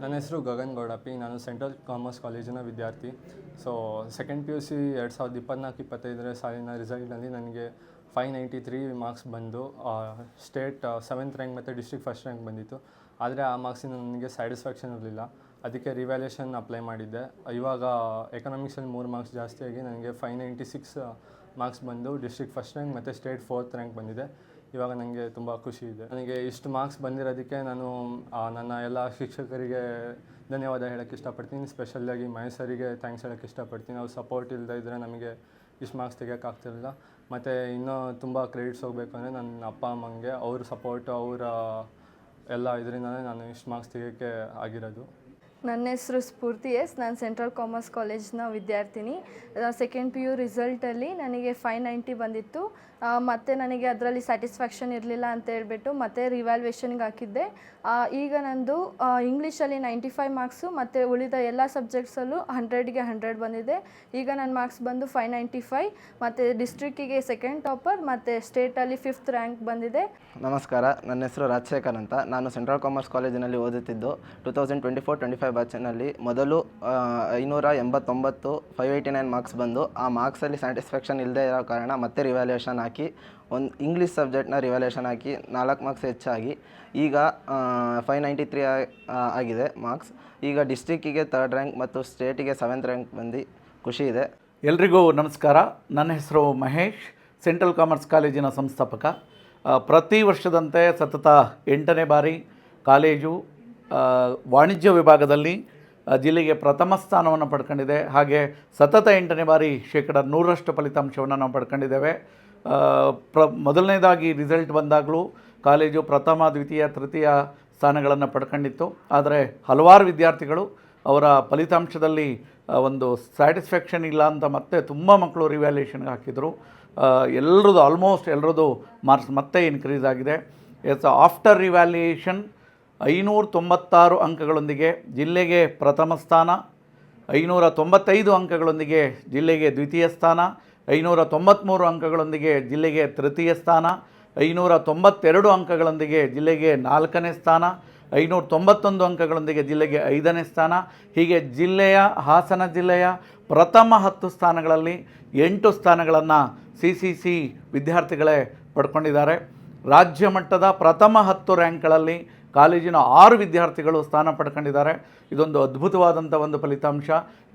ನನ್ನ ಹೆಸರು ಗಗನ್ ಗೌಡಪ್ಪಿ. ನಾನು ಸೆಂಟ್ರಲ್ ಕಾಮರ್ಸ್ ಕಾಲೇಜಿನ ವಿದ್ಯಾರ್ಥಿ. So second P U C ಎರಡು ಸಾವಿರದ ಇಪ್ಪತ್ನಾಲ್ಕು, ಇಪ್ಪತ್ತೈದರ ಸಾಲಿನ ರಿಸಲ್ಟ್ನಲ್ಲಿ ನನಗೆ ಫೈವ್ ನೈಂಟಿ ತ್ರೀ ಮಾರ್ಕ್ಸ್ ಬಂದು ಸ್ಟೇಟ್ ಸೆವೆಂತ್ ರ್ಯಾಂಕ್ ಮತ್ತು ಡಿಸ್ಟ್ರಿಕ್ಟ್ ಫಸ್ಟ್ ರ್ಯಾಂಕ್ ಬಂದಿತ್ತು. ಆದರೆ ಆ ಮಾರ್ಕ್ಸಿಂದ ನನಗೆ ಸ್ಯಾಟಿಸ್ಫ್ಯಾಕ್ಷನ್ ಇರಲಿಲ್ಲ. ಅದಕ್ಕೆ ರಿವ್ಯಾಲ್ಯೂಷನ್ ಅಪ್ಲೈ ಮಾಡಿದ್ದೆ. ಇವಾಗ, ಎಕನಾಮಿಕ್ಸಲ್ಲಿ ಮೂರು ಮಾರ್ಕ್ಸ್ ಜಾಸ್ತಿಯಾಗಿ ನನಗೆ ಫೈವ್ ನೈಂಟಿ ಸಿಕ್ಸ್ ಮಾರ್ಕ್ಸ್ ಬಂದು ಡಿಸ್ಟ್ರಿಕ್ಟ್ ಫಸ್ಟ್ ರ್ಯಾಂಕ್ ಮತ್ತು ಸ್ಟೇಟ್ ಫೋರ್ತ್ ರ್ಯಾಂಕ್ ಬಂದಿದೆ. ಇವಾಗ ನನಗೆ ತುಂಬ ಖುಷಿ ಇದೆ. ನನಗೆ ಇಷ್ಟು ಮಾರ್ಕ್ಸ್ ಬಂದಿರೋದಕ್ಕೆ ನಾನು ನನ್ನ ಎಲ್ಲ ಶಿಕ್ಷಕರಿಗೆ ಧನ್ಯವಾದ ಹೇಳೋಕ್ಕೆ ಇಷ್ಟಪಡ್ತೀನಿ. ಸ್ಪೆಷಲ್ಲಾಗಿ ಮಹೇಶ್ ಸರಿಗೆ ಥ್ಯಾಂಕ್ಸ್ ಹೇಳೋಕ್ಕೆ ಇಷ್ಟಪಡ್ತೀನಿ. ಅವ್ರು ಸಪೋರ್ಟ್ ಇಲ್ಲದೆ ಇದ್ದರೆ ನಮಗೆ ಇಷ್ಟು ಮಾರ್ಕ್ಸ್ ತೆಗಿಯೋಕ್ಕಾಗ್ತಿರಲಿಲ್ಲ ಮತ್ತು ಇನ್ನೂ ತುಂಬ ಕ್ರೆಡಿಟ್ಸ್ ಹೋಗಬೇಕು ಅಂದರೆ ನನ್ನ ಅಪ್ಪ, ಅಮ್ಮಂಗೆ ಅವ್ರ ಸಪೋರ್ಟು ಅವರ, ಎಲ್ಲ ಇದರಿಂದಲೇ ನಾನು ಇಷ್ಟು ಮಾರ್ಕ್ಸ್ ತೆಗಿಯೋಕ್ಕೆ ಆಗಿರೋದು. ನನ್ನ ಹೆಸರು ಸ್ಫೂರ್ತಿ ಎಸ್. ನಾನು ಸೆಂಟ್ರಲ್ ಕಾಮರ್ಸ್ ಕಾಲೇಜ್ನ ವಿದ್ಯಾರ್ಥಿನಿ. ಸೆಕೆಂಡ್ ಪಿ ಯು ರಿಸಲ್ಟಲ್ಲಿ ನನಗೆ ಫೈವ್ ನೈಂಟಿ ಬಂದಿತ್ತು. ಮತ್ತು ನನಗೆ ಅದರಲ್ಲಿ ಸ್ಯಾಟಿಸ್ಫ್ಯಾಕ್ಷನ್ ಇರಲಿಲ್ಲ ಅಂತ ಹೇಳ್ಬಿಟ್ಟು ಮತ್ತೆ ರಿವ್ಯಾಲ್ಯೂಯೇಷನ್ಗೆ ಹಾಕಿದ್ದೆ. ಈಗ ನಂದು ಇಂಗ್ಲೀಷಲ್ಲಿ ನೈಂಟಿ ಫೈವ್ ಮಾರ್ಕ್ಸು ಮತ್ತು ಉಳಿದ ಎಲ್ಲ ಸಬ್ಜೆಕ್ಟ್ಸಲ್ಲೂ ಹಂಡ್ರೆಡ್ಗೆ ಹಂಡ್ರೆಡ್ ಬಂದಿದೆ. ಈಗ ನನ್ನ ಮಾರ್ಕ್ಸ್ ಬಂದು ಫೈವ್ ನೈಂಟಿ ಫೈವ್ ಮತ್ತು ಡಿಸ್ಟ್ರಿಕ್ಕಿಗೆ ಸೆಕೆಂಡ್ ಟಾಪರ್ ಮತ್ತು ಸ್ಟೇಟಲ್ಲಿ ಫಿಫ್ತ್ ರ್ಯಾಂಕ್ ಬಂದಿದೆ. ನಮಸ್ಕಾರ. ನನ್ನ ಹೆಸರು ರಾಜಶೇಖರ್ ಅಂತ. ನಾನು ಸೆಂಟ್ರಲ್ ಕಾಮರ್ಸ್ ಕಾಲೇಜಿನಲ್ಲಿ ಓದುತ್ತಿದ್ದು. Two thousand twenty four twenty five ಬ್ಯಾಚಿನಲ್ಲಿ ಮೊದಲು ಐನೂರ ಎಂಬತ್ತೊಂಬತ್ತು ಫೈವ್ ಏಯ್ಟಿ ನೈನ್ ಮಾರ್ಕ್ಸ್ ಬಂದು, ಆ ಮಾರ್ಕ್ಸಲ್ಲಿ ಸ್ಯಾಟಿಸ್ಫ್ಯಾಕ್ಷನ್ ಇಲ್ಲದೆ ಇರೋ ಕಾರಣ ಮತ್ತೆ ರಿವ್ಯಾಲ್ಯೂಯೇಷನ್ ಹಾಕಿ, ಒಂದು ಇಂಗ್ಲೀಷ್ ಸಬ್ಜೆಕ್ಟ್ನ ರಿವ್ಯಾಲ್ಯೂಯೇಷನ್ ಹಾಕಿ ನಾಲ್ಕು ಮಾರ್ಕ್ಸ್ ಹೆಚ್ಚಾಗಿ. ಈಗ ಫೈವ್ ನೈಂಟಿ ತ್ರೀ ಆಗಿದೆ ಮಾರ್ಕ್ಸ್ ಈಗ ಡಿಸ್ಟ್ರಿಕ್ಕಿಗೆ ತರ್ಡ್ ರ್ಯಾಂಕ್ ಮತ್ತು ಸ್ಟೇಟಿಗೆ ಸೆವೆಂತ್ ರ್ಯಾಂಕ್ ಬಂದು ಖುಷಿ ಇದೆ. ಎಲ್ರಿಗೂ ನಮಸ್ಕಾರ. ನನ್ನ ಹೆಸರು ಮಹೇಶ್ ಸೆಂಟ್ರಲ್ ಕಾಮರ್ಸ್ ಕಾಲೇಜಿನ ಸಂಸ್ಥಾಪಕ. ಪ್ರತಿ ವರ್ಷದಂತೆ ಸತತ ಎಂಟನೇ ಬಾರಿ ಕಾಲೇಜು ವಾಣಿಜ್ಯ ವಿಭಾಗದಲ್ಲಿ ಜಿಲ್ಲೆಗೆ ಪ್ರಥಮ ಸ್ಥಾನವನ್ನು ಪಡ್ಕೊಂಡಿದೆ. ಹಾಗೆ ಸತತ ಎಂಟನೇ ಬಾರಿ ಶೇಕಡ ನೂರರಷ್ಟು ಫಲಿತಾಂಶವನ್ನು ನಾವು ಪಡ್ಕೊಂಡಿದ್ದೇವೆ. ಪ್ರ, ಮೊದಲನೇದಾಗಿ ರಿಸಲ್ಟ್ ಬಂದಾಗಲೂ ಕಾಲೇಜು ಪ್ರಥಮ, ದ್ವಿತೀಯ, ತೃತೀಯ ಸ್ಥಾನಗಳನ್ನು ಪಡ್ಕೊಂಡಿತ್ತು. ಆದರೆ ಹಲವಾರು ವಿದ್ಯಾರ್ಥಿಗಳು ಅವರ ಫಲಿತಾಂಶದಲ್ಲಿ ಒಂದು ಸ್ಯಾಟಿಸ್ಫ್ಯಾಕ್ಷನ್ ಇಲ್ಲ ಅಂತ ಮತ್ತೆ ತುಂಬ ಮಕ್ಕಳು ರಿವ್ಯಾಲ್ಯೂಷನ್ಗೆ ಹಾಕಿದರು. ಎಲ್ಲರದ್ದು ಆಲ್ಮೋಸ್ಟ್ ಎಲ್ಲರದ್ದು ಮಾರ್ಕ್ಸ್ ಮತ್ತೆ ಇನ್ಕ್ರೀಸ್ ಆಗಿದೆ. ಎಸ್ ಆಫ್ಟರ್ ರಿವ್ಯಾಲ್ಯೂಯೇಷನ್ ಐನೂರ ತೊಂಬತ್ತಾರು ಅಂಕಗಳೊಂದಿಗೆ ಜಿಲ್ಲೆಗೆ ಪ್ರಥಮ ಸ್ಥಾನ ಐನೂರ ತೊಂಬತ್ತೈದು ಅಂಕಗಳೊಂದಿಗೆ ಜಿಲ್ಲೆಗೆ ದ್ವಿತೀಯ ಸ್ಥಾನ ಐನೂರ ತೊಂಬತ್ತ್ಮೂರು ಅಂಕಗಳೊಂದಿಗೆ ಜಿಲ್ಲೆಗೆ ತೃತೀಯ ಸ್ಥಾನ ಐನೂರ ತೊಂಬತ್ತೆರಡು ಅಂಕಗಳೊಂದಿಗೆ ಜಿಲ್ಲೆಗೆ ನಾಲ್ಕನೇ ಸ್ಥಾನ ಐನೂರ ತೊಂಬತ್ತೊಂದು ಅಂಕಗಳೊಂದಿಗೆ ಜಿಲ್ಲೆಗೆ ಐದನೇ ಸ್ಥಾನ. ಹೀಗೆ ಜಿಲ್ಲೆಯ, ಹಾಸನ ಜಿಲ್ಲೆಯ ಪ್ರಥಮ ಹತ್ತು ಸ್ಥಾನಗಳಲ್ಲಿ ಎಂಟು ಸ್ಥಾನಗಳನ್ನು ಸಿ ಸಿ ಸಿ ವಿದ್ಯಾರ್ಥಿಗಳೇ ಪಡ್ಕೊಂಡಿದ್ದಾರೆ. ರಾಜ್ಯ ಮಟ್ಟದ ಪ್ರಥಮ ಹತ್ತು ರ್ಯಾಂಕ್ಗಳಲ್ಲಿ ಕಾಲೇಜಿನ ಆರು ವಿದ್ಯಾರ್ಥಿಗಳು ಸ್ಥಾನ ಪಡ್ಕೊಂಡಿದ್ದಾರೆ. ಇದೊಂದು ಅದ್ಭುತವಾದಂಥ ಒಂದು ಫಲಿತಾಂಶ.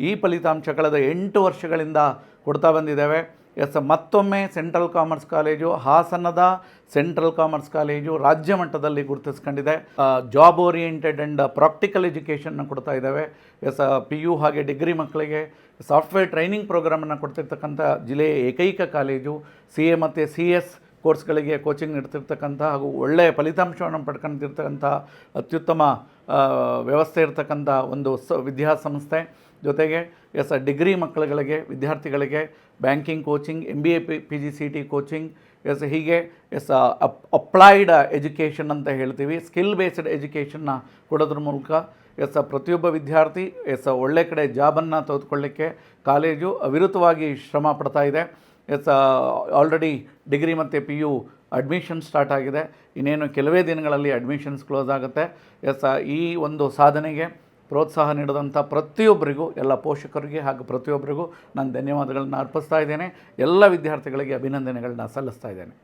ಈ ಫಲಿತಾಂಶ ಕಳೆದ ಎಂಟು ವರ್ಷಗಳಿಂದ ಕೊಡ್ತಾ ಬಂದಿದ್ದೇವೆ. ಎಸ್, ಮತ್ತೊಮ್ಮೆ ಸೆಂಟ್ರಲ್ ಕಾಮರ್ಸ್ ಕಾಲೇಜು, ಹಾಸನದ ಸೆಂಟ್ರಲ್ ಕಾಮರ್ಸ್ ಕಾಲೇಜು ರಾಜ್ಯ ಮಟ್ಟದಲ್ಲಿ ಗುರುತಿಸ್ಕೊಂಡಿದೆ. ಜಾಬ್ ಓರಿಯೆಂಟೆಡ್ ಆ್ಯಂಡ್ ಪ್ರಾಕ್ಟಿಕಲ್ ಎಜುಕೇಷನ್ನ ಕೊಡ್ತಾ ಇದ್ದಾವೆ. ಎಸ್ ಪಿ ಯು ಹಾಗೆ ಡಿಗ್ರಿ ಮಕ್ಕಳಿಗೆ ಸಾಫ್ಟ್ವೇರ್ ಟ್ರೈನಿಂಗ್ ಪ್ರೋಗ್ರಾಮನ್ನು ಕೊಡ್ತಿರ್ತಕ್ಕಂಥ ಜಿಲ್ಲೆಯ ಏಕೈಕ ಕಾಲೇಜು. ಸಿ ಎ ಮತ್ತು ಸಿ ಎಸ್ ಕೋರ್ಸ್ಗಳಿಗೆ ಕೋಚಿಂಗ್ ನೀಡ್ತಿರ್ತಕ್ಕಂಥ ಹಾಗೂ ಒಳ್ಳೆಯ ಫಲಿತಾಂಶವನ್ನು ಪಡ್ಕೊಂಡಿರ್ತಕ್ಕಂಥ ಅತ್ಯುತ್ತಮ ವ್ಯವಸ್ಥೆ ಇರತಕ್ಕಂಥ ಒಂದು ಸ, ವಿದ್ಯಾಸಂಸ್ಥೆ. ಜೊತೆಗೆ, ಎಸ್, ಡಿಗ್ರಿ ಮಕ್ಕಳುಗಳಿಗೆ, ವಿದ್ಯಾರ್ಥಿಗಳಿಗೆ banking coaching M B A P P G C T coaching, yes, ಹೀಗೆ, ಎಸ್ ಅಪ್, ಅಪ್ಲೈಡ್ ಎಜುಕೇಷನ್ ಅಂತ ಹೇಳ್ತೀವಿ. ಸ್ಕಿಲ್ ಬೇಸ್ಡ್ ಎಜುಕೇಷನ್ನ ಕೊಡೋದ್ರ ಮೂಲಕ, ಎಸ್, ಪ್ರತಿಯೊಬ್ಬ ವಿದ್ಯಾರ್ಥಿ, ಎಸ್, ಒಳ್ಳೆ ಕಡೆ ಜಾಬನ್ನು ತೆಗೆದುಕೊಳ್ಳಿಕ್ಕೆ ಕಾಲೇಜು ಅವಿರತವಾಗಿ ಶ್ರಮ ಪಡ್ತಾ ಇದೆ. ಎಸ್ ಆಲ್ರೆಡಿ ಡಿಗ್ರಿ ಮತ್ತು ಪಿ ಯು ಅಡ್ಮಿಷನ್ ಸ್ಟಾರ್ಟ್ ಆಗಿದೆ. ಇನ್ನೇನು ಕೆಲವೇ ದಿನಗಳಲ್ಲಿ ಅಡ್ಮಿಷನ್ಸ್ ಕ್ಲೋಸ್ ಆಗುತ್ತೆ. ಎಸ್ ಈ ಒಂದು ಸಾಧನೆಗೆ ಪ್ರೋತ್ಸಾಹ ನೀಡಿದಂಥ ಪ್ರತಿಯೊಬ್ಬರಿಗೂ, ಎಲ್ಲ ಪೋಷಕರಿಗೆ ಹಾಗೂ ಪ್ರತಿಯೊಬ್ಬರಿಗೂ ನಾನು ಧನ್ಯವಾದಗಳನ್ನ ಅರ್ಪಿಸ್ತಾ ಇದ್ದೇನೆ. ಎಲ್ಲ ವಿದ್ಯಾರ್ಥಿಗಳಿಗೆ ಅಭಿನಂದನೆಗಳನ್ನ ಸಲ್ಲಿಸ್ತಾ ಇದ್ದೇನೆ.